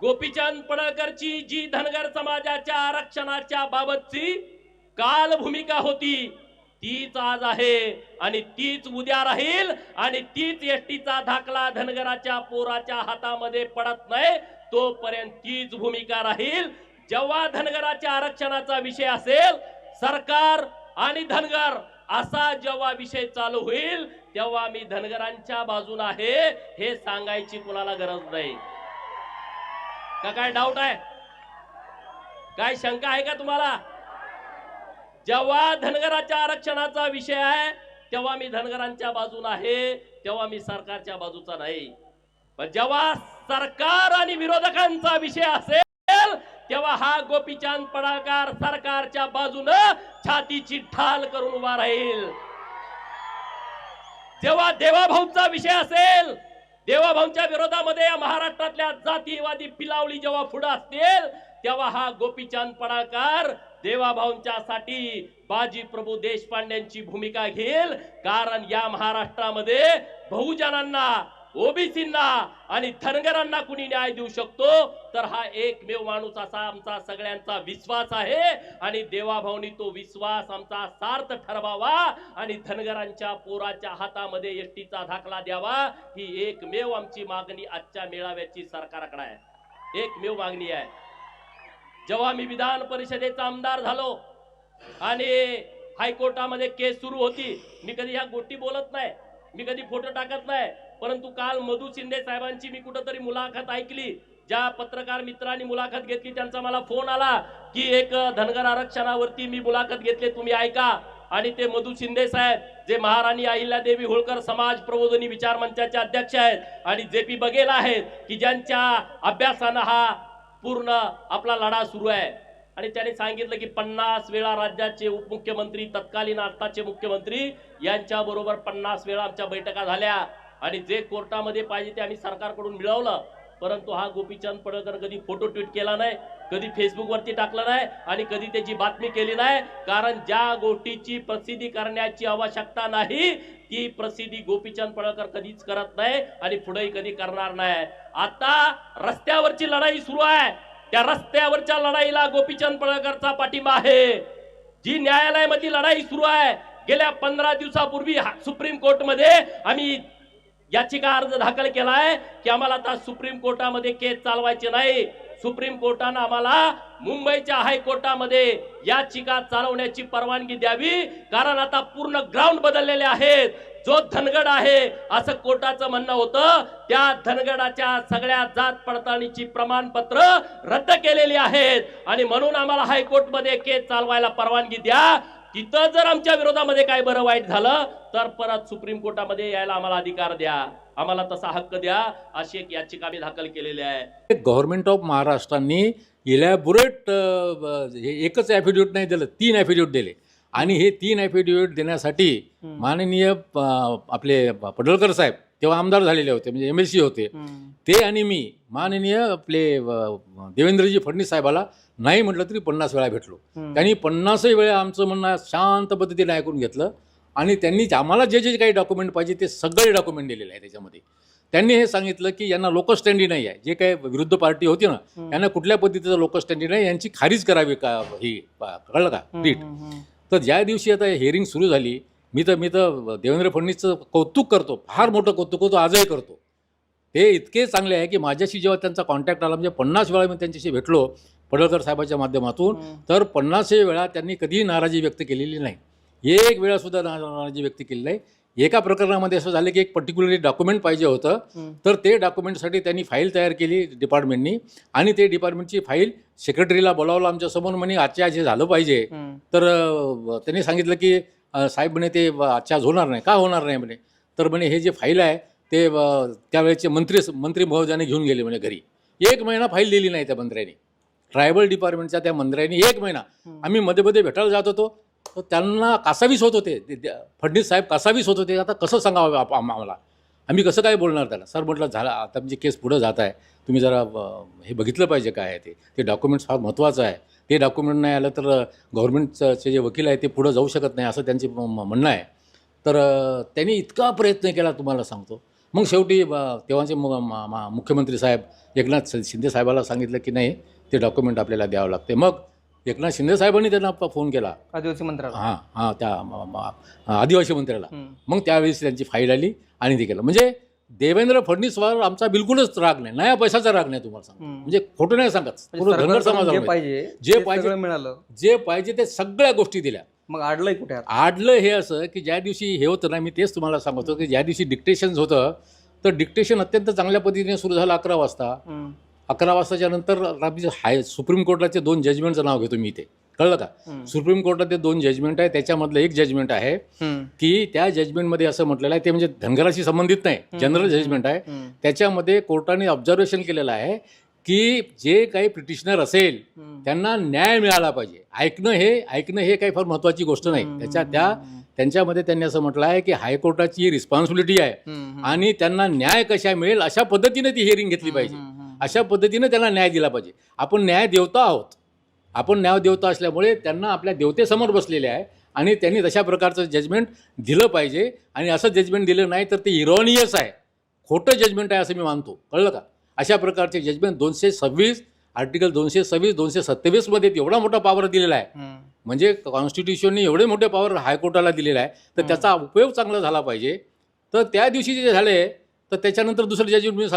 गोपीचंद पडळकरची जी धनगर समाजाच्या आरक्षणाच्या बाबतची काल भूमिका होती तीच आज आहे आणि तीच उद्या राहील आणि तीच एसटीचा धाकला धनगराच्या पोराच्या हातामध्ये पडत नाही तोपर्यंत तीच भूमिका राहील. जेव्हा धनगराच्या आरक्षणाचा विषय असेल सरकार आणि धनगर असा जेव्हा विषय चालू होईल तेव्हा मी धनगरांच्या बाजून आहे हे सांगायची कुणाला गरज नाही. का काय डाऊट आहे? काय शंका आहे का तुम्हाला? जेव्हा धनगराच्या आरक्षणाचा विषय आहे तेव्हा मी धनगरांच्या बाजून आहे तेव्हा मी सरकारच्या बाजूचा नाही. पण जेव्हा सरकार आणि विरोधकांचा विषय असेल तेव्हा हा गोपीचंद पडाकार सरकारच्या बाजूनं छातीची ठाल करून उभा राहील. जेव्हा देवाभाऊचा विषय असेल देवाभाऊंच्या विरोधामध्ये या महाराष्ट्रातल्या जातीवादी पिलावली जेव्हा पुढे असतील तेव्हा हा गोपीचंद पडाळकर देवाभाऊंच्यासाठी बाजी प्रभू देशपांड्यांची भूमिका घेईल. कारण या महाराष्ट्रामध्ये बहुजनांना ओबीसींना आणि धनगरांना कुणी न्याय देऊ शकतो? तर हा एकमेव माणूस असा आमचा सगळ्यांचा विश्वास आहे. आणि देवाभाऊनी तो विश्वास आमचा सार्थ ठरवावा आणि धनगरांच्या पोराच्या हातामध्ये एसटीचा दाखला द्यावा. ही एकमेव आमची मागणी आजच्या मेळाव्याची सरकारकडे आहे. एकमेव मागणी आहे. जेव्हा मी विधान परिषदेचा आमदार झालो आणि हायकोर्टामध्ये केस सुरू होती मी कधी ह्या गोष्टी बोलत नाही. मी कधी फोटो टाकत नाही. परंतु काल मधु शिंदे साहेबांची मी कुठंतरी मुलाखत ऐकली. ज्या पत्रकार मित्रांनी मुलाखत घेतली त्यांचा मला फोन आला की एक धनगर आरक्षणावरती मी मुलाखत घेतली तुम्ही ऐका. आणि ते मधु शिंदे साहेब जे महाराणी अहिल्यादेवी होळकर समाज प्रबोधनी विचार मंचाचे अध्यक्ष आहेत आणि जे पी बघेल आहेत की ज्यांच्या अभ्यासानं हा पूर्ण आपला लढा सुरू आहे. आणि त्याने सांगितलं की पन्नास वेळा राज्याचे उपमुख्यमंत्री तत्कालीन आत्ताचे मुख्यमंत्री यांच्याबरोबर पन्नास वेळा आमच्या बैठका झाल्या. आणि जे कोर्टामध्ये पाहिजे ते आम्ही सरकारकडून मिळवलं. परंतु हा गोपीचंद पडळकर कधी फोटो ट्विट केला नाही कधी फेसबुकवरती टाकला नाही आणि कधी त्याची बातमी केली नाही. कारण ज्या गोष्टीची प्रसिद्धी करण्याची आवश्यकता नाही ती प्रसिद्धी गोपीचंद पडळकर कधीच करत नाही आणि पुढेही कधी करणार नाही. आता रस्त्यावरची लढाई सुरू आहे. त्या रस्त्यावरच्या लढाईला गोपीचंद पडळकरचा पाठिंबा आहे. जी न्यायालयामधली लढाई सुरू आहे गेल्या पंधरा दिवसापूर्वी सुप्रीम कोर्टमध्ये आम्ही याचिका अर्ज दाखल केलाय की आम्हाला आता सुप्रीम कोर्टामध्ये केस चालवायचे नाही. सुप्रीम कोर्टानं आम्हाला मुंबईच्या हायकोर्टामध्ये याचिका चालवण्याची परवानगी द्यावी कारण आता पूर्ण ग्राउंड बदललेले आहेत. जो धनगड आहे असं कोर्टाचं म्हणणं होतं. त्या धनगडाच्या सगळ्या जात पडताळणीची प्रमाणपत्र रद्द केलेली आहेत. आणि म्हणून आम्हाला हायकोर्टमध्ये केस चालवायला परवानगी द्या. तिथं जर आमच्या विरोधामध्ये काय बरं वाईट झालं तर परत सुप्रीम कोर्टामध्ये यायला आम्हाला अधिकार द्या. आम्हाला तसा हक्क द्या अशी एक याचिका आम्ही दाखल केलेली आहे. गव्हर्नमेंट ऑफ महाराष्ट्रांनी इलॅबोरेट हे एकच ॲफिडेविट नाही दिलं तीन ॲफिडेविट दिले. आणि हे तीन ॲफिडेविट देण्यासाठी माननीय आपले पडळकर साहेब तेव्हा आमदार झालेले होते म्हणजे एम एल सी होते. ते आणि मी माननीय आपले देवेंद्रजी फडणवीस साहेबाला नाही म्हटलं तरी पन्नास वेळा भेटलो. त्यांनी पन्नासही वेळा आमचं म्हणणं शांत पद्धतीने ऐकून घेतलं आणि त्यांनी आम्हाला जे जे काही डॉक्युमेंट पाहिजे ते सगळे डॉक्युमेंट दिलेले आहे त्याच्यामध्ये. त्यांनी हे सांगितलं की यांना लोकस्टँडी नाही आहे. जे काही विरुद्ध पार्टी होती ना यांना कुठल्या पद्धतीचं लोकस्टँडी नाही यांची खारीज करावी का ही कळलं का? रीट तर ज्या दिवशी आता हिअरिंग सुरू झाली मी तर मी तर देवेंद्र फडणवीसचं कौतुक करतो फार मोठं कौतुक होतो आजही करतो. ते इतके चांगले आहे की माझ्याशी जेव्हा त्यांचा कॉन्टॅक्ट आला म्हणजे पन्नास वेळा मी त्यांच्याशी भेटलो पडळकर साहेबाच्या माध्यमातून तर पन्नासही वेळा त्यांनी कधीही नाराजी व्यक्त केलेली नाही. एक वेळा सुद्धा नाराजी व्यक्त केली नाही. एका प्रकरणामध्ये असं झालं की एक पर्टिक्युलरली डॉक्युमेंट पाहिजे होतं. तर ते डॉक्युमेंटसाठी त्यांनी फाईल तयार केली डिपार्टमेंटनी आणि ते डिपार्टमेंटची फाईल सेक्रेटरीला बोलावलं आमच्यासमोर म्हणे आजच्या आज हे झालं पाहिजे. तर त्यांनी सांगितलं की साहेब म्हणे ते आजच्या आज होणार नाही. का होणार नाही? म्हणे. तर म्हणे हे जे फाईल आहे ते त्यावेळेचे मंत्री मंत्री महोदयाने घेऊन गेले म्हणे घरी. एक महिना फाईल दिली नाही त्या मंत्र्यांनी. ट्रायबल डिपार्टमेंटच्या त्या मंत्र्यांनी एक महिना. आम्ही मध्ये मध्ये भेटायला जात होतो. तर त्यांना कासावीस होत होते. फडणवीस साहेब कासावीस होत होते. आता कसं सांगावं आम्हाला? आम्ही कसं काय बोलणार त्याला सर म्हटलं झालं आता म्हणजे केस पुढं जात आहे. तुम्ही जरा हे बघितलं पाहिजे काय आहे ते. ते डॉक्युमेंट्स फार महत्त्वाचं आहे. ते डॉक्युमेंट नाही आलं तर गव्हर्नमेंटचे जे वकील आहे ते पुढं जाऊ शकत नाही असं त्यांचे म्हणणं आहे. तर त्यांनी इतका प्रयत्न केला तुम्हाला सांगतो. मग शेवटी तेव्हाचे मुख्यमंत्री साहेब एकनाथ शिंदे साहेबाला सांगितलं की नाही ते डॉक्युमेंट आपल्याला द्यावं लागते. मग एकनाथ शिंदे साहेबांनी त्यांना फोन केला. आदिवासी मंत्रालय हां हां त्या आदिवासी मंत्र्याला. मग त्यावेळेस त्यांची फाईल आली आणि ते केलं. म्हणजे देवेंद्र फडणवीसवर आमचा बिलकुलच राग नाही. नया पैशाचा राग नाही तुम्हाला हम्म. म्हणजे खोटं नाही सांगत. म्हणजे पूर्ण धनगर सरकारकडून जे पाहिजे जे पाहिजे- मिळालं. जे पाहिजे ते सगळ्या गोष्टी दिल्या. मग आडलंय कुठे? आडलं हे असं की ज्या दिवशी हे होतं ना मी तेच तुम्हाला सांगतो की ज्या दिवशी डिक्टेशन होतं तर डिक्टेशन अत्यंत चांगल्या पद्धतीने सुरू झालं अकरा वाजता. अकरा वाजताच्या नंतर हाय सुप्रीम कोर्टाचे दोन जजमेंटचं नाव घेतो मी इथे. कळलं का. सुप्रीम कोर्टाचे दोन जजमेंट आहे त्याच्यामधलं एक जजमेंट आहे. की त्या जजमेंटमध्ये असं म्हटलेलं आहे ते म्हणजे धनगराशी संबंधित नाही जनरल जजमेंट आहे. त्याच्यामध्ये कोर्टाने ऑब्झर्वेशन केलेलं आहे की जे काही पिटिशनर असेल. त्यांना न्याय मिळाला पाहिजे ऐकणं हे ऐकणं हे काही फार महत्त्वाची गोष्ट नाही त्याच्या त्या त्यांच्यामध्ये त्यांनी असं म्हटलं आहे की हायकोर्टाची रिस्पॉन्सिबिलिटी आहे. आणि त्यांना न्याय कशा मिळेल अशा पद्धतीने ती हिअरिंग घेतली पाहिजे. अशा पद्धतीने त्यांना न्याय दिला पाहिजे आपण न्याय देवता आहोत आपण न्याय देवता असल्यामुळे त्यांना आपल्या देवतेसमोर बसलेले आहे आणि त्यांनी तशा प्रकारचं जजमेंट दिलं पाहिजे. आणि असं जजमेंट दिलं नाही तर ते इरॉनियस आहे. खोटं जजमेंट आहे असं मी मानतो. कळलं का? अशा प्रकारचे जजमेंट दोनशे सव्वीस आर्टिकल दोनशे सव्वीस दोनशे सत्तावीसमध्ये एवढा मोठा पॉवर दिलेला आहे. म्हणजे कॉन्स्टिट्यूशनने एवढे मोठे पॉवर हायकोर्टाला दिलेला आहे. तर त्याचा उपयोग चांगला झाला पाहिजे. तर त्या दिवशी जे झाले तर त्याच्यानंतर दुसरं जजमेंट मी